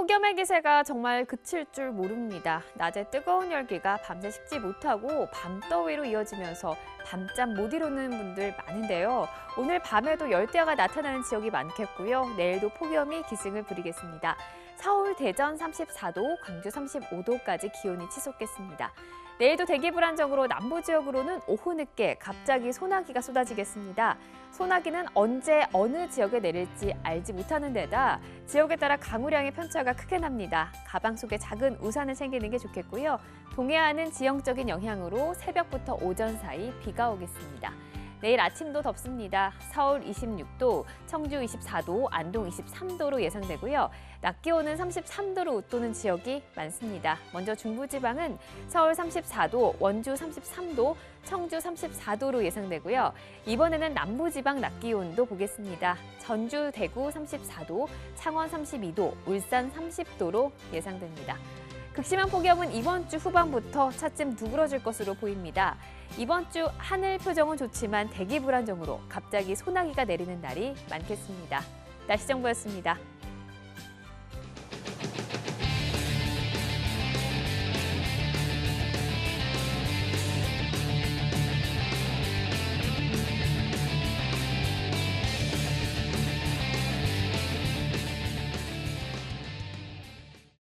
폭염의 기세가 정말 그칠 줄 모릅니다. 낮에 뜨거운 열기가 밤새 식지 못하고 밤더위로 이어지면서 밤잠 못 이루는 분들 많은데요. 오늘 밤에도 열대야가 나타나는 지역이 많겠고요. 내일도 폭염이 기승을 부리겠습니다. 서울, 대전 34도, 광주 35도까지 기온이 치솟겠습니다. 내일도 대기 불안정으로 남부 지역으로는 오후 늦게 갑자기 소나기가 쏟아지겠습니다. 소나기는 언제 어느 지역에 내릴지 알지 못하는 데다 지역에 따라 강우량의 편차가 크게 납니다. 가방 속에 작은 우산을 챙기는 게 좋겠고요. 동해안은 지형적인 영향으로 새벽부터 오전 사이 비가 오겠습니다. 내일 아침도 덥습니다. 서울 26도, 청주 24도, 안동 23도로 예상되고요. 낮 기온은 33도로 웃도는 지역이 많습니다. 먼저 중부지방은 서울 34도, 원주 33도, 청주 34도로 예상되고요. 이번에는 남부지방 낮 기온도 보겠습니다. 전주, 대구 34도, 창원 32도, 울산 30도로 예상됩니다. 극심한 폭염은 이번 주 후반부터 차츰 누그러질 것으로 보입니다. 이번 주 하늘 표정은 좋지만 대기 불안정으로 갑자기 소나기가 내리는 날이 많겠습니다. 날씨 정보였습니다.